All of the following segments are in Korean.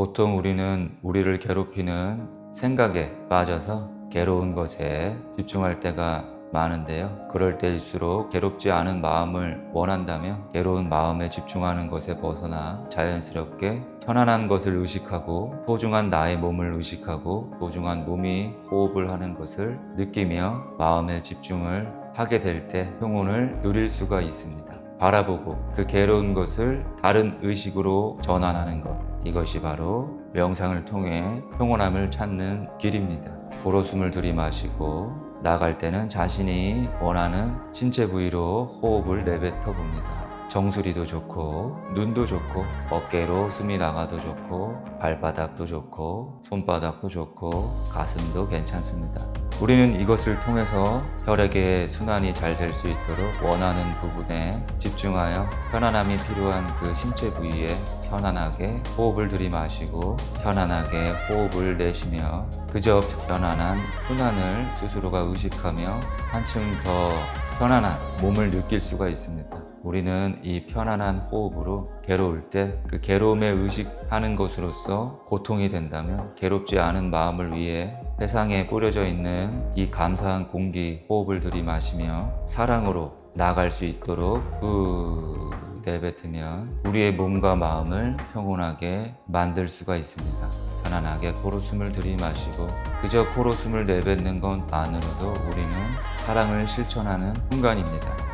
보통 우리는 우리를 괴롭히는 생각에 빠져서 괴로운 것에 집중할 때가 많은데요. 그럴 때일수록 괴롭지 않은 마음을 원한다면 괴로운 마음에 집중하는 것에 벗어나 자연스럽게 편안한 것을 의식하고 소중한 나의 몸을 의식하고 소중한 몸이 호흡을 하는 것을 느끼며 마음의 집중을 하게 될 때 평온을 누릴 수가 있습니다. 바라보고 그 괴로운 것을 다른 의식으로 전환하는 것. 이것이 바로 명상을 통해 평온함을 찾는 길입니다. 고로 숨을 들이마시고 나갈 때는 자신이 원하는 신체 부위로 호흡을 내뱉어 봅니다. 정수리도 좋고 눈도 좋고 어깨로 숨이 나가도 좋고 발바닥도 좋고 손바닥도 좋고 가슴도 괜찮습니다. 우리는 이것을 통해서 혈액의 순환이 잘 될 수 있도록 원하는 부분에 집중하여 편안함이 필요한 그 신체 부위에 편안하게 호흡을 들이마시고 편안하게 호흡을 내쉬며 그저 편안한 순환을 스스로가 의식하며 한층 더 편안한 몸을 느낄 수가 있습니다. 우리는 이 편안한 호흡으로 괴로울 때 그 괴로움에 의식하는 것으로서 고통이 된다면 괴롭지 않은 마음을 위해 세상에 뿌려져 있는 이 감사한 공기 호흡을 들이마시며 사랑으로 나갈 수 있도록 후 내뱉으면 우리의 몸과 마음을 평온하게 만들 수가 있습니다. 편안하게 코로 숨을 들이마시고 그저 코로 숨을 내뱉는 것만으로도 우리는 사랑을 실천하는 순간입니다.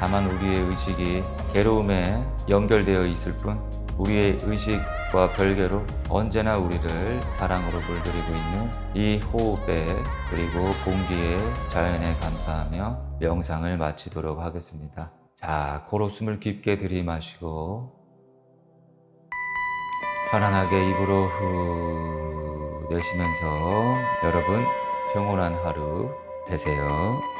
다만 우리의 의식이 괴로움에 연결되어 있을 뿐 우리의 의식과 별개로 언제나 우리를 사랑으로 물들이고 있는 이 호흡에 그리고 공기에 자연에 감사하며 명상을 마치도록 하겠습니다. 자, 코로 숨을 깊게 들이마시고 편안하게 입으로 후 내쉬면서 여러분 평온한 하루 되세요.